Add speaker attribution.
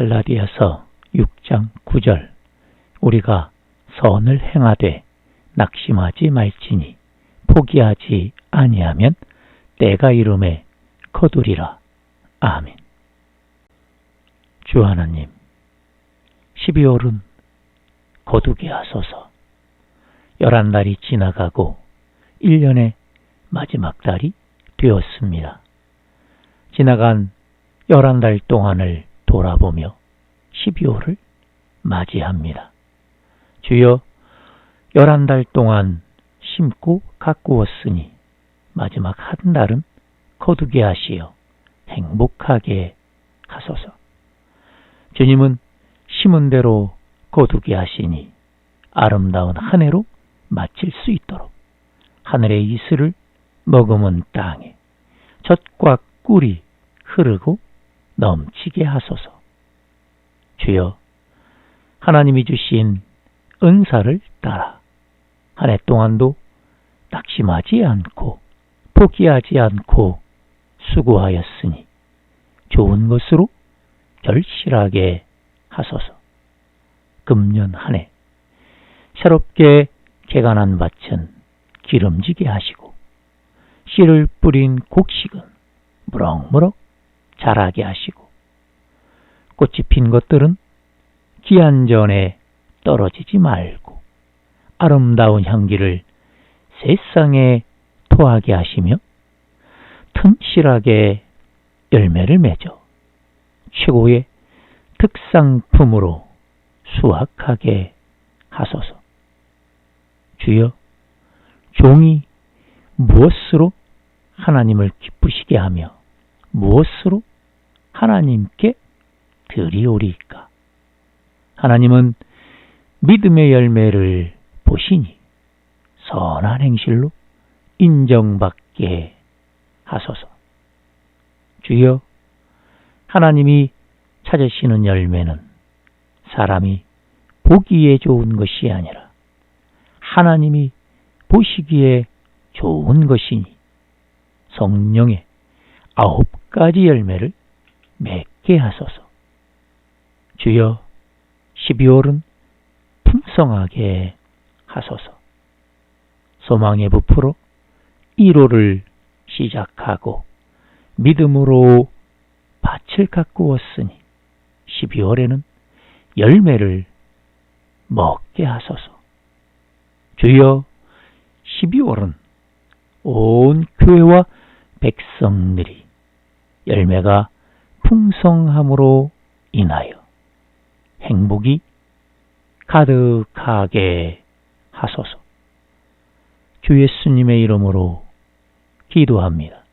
Speaker 1: 갈라디아서 6장 9절 우리가 선을 행하되 낙심하지 말지니 포기하지 아니하면 때가 이름에 거두리라. 아멘. 주 하나님, 12월은 거두게 하소서. 열한 달이 지나가고 1년의 마지막 달이 되었습니다. 지나간 열한 달 동안을 돌아보며 12월을 맞이합니다. 주여 열한 달 동안 심고 가꾸었으니 마지막 한 달은 거두게 하시어 행복하게 하소서. 주님은 심은 대로 거두게 하시니 아름다운 한 해로 마칠 수 있도록 하늘의 이슬을 머금은 땅에 젖과 꿀이 흐르고 넘치게 하소서. 주여, 하나님이 주신 은사를 따라 한 해 동안도 낙심하지 않고 포기하지 않고 수고하였으니 좋은 것으로 결실하게 하소서. 금년 한 해 새롭게 개간한 밭은 기름지게 하시고 씨를 뿌린 곡식은 무럭무럭 자라게 하시고 꽃이 핀 것들은 기한 전에 떨어지지 말고 아름다운 향기를 세상에 토하게 하시며 튼실하게 열매를 맺어 최고의 특상품으로 수확하게 하소서. 주여, 종이 무엇으로 하나님을 기쁘시게 하며 무엇으로 하나님께 드리오리까? 하나님은 믿음의 열매를 보시니 선한 행실로 인정받게 하소서. 주여, 하나님이 찾으시는 열매는 사람이 보기에 좋은 것이 아니라 하나님이 보시기에 좋은 것이니 성령의 아홉 가지 열매를 맺게 하소서. 주여 12월은 풍성하게 하소서. 소망의 부풀어 1호를 시작하고 믿음으로 밭을 가꾸었으니 12월에는 열매를 먹게 하소서. 주여 12월은 온 교회와 백성들이 열매가 풍성함으로 인하여 행복이 가득하게 하소서. 주 예수님의 이름으로 기도합니다.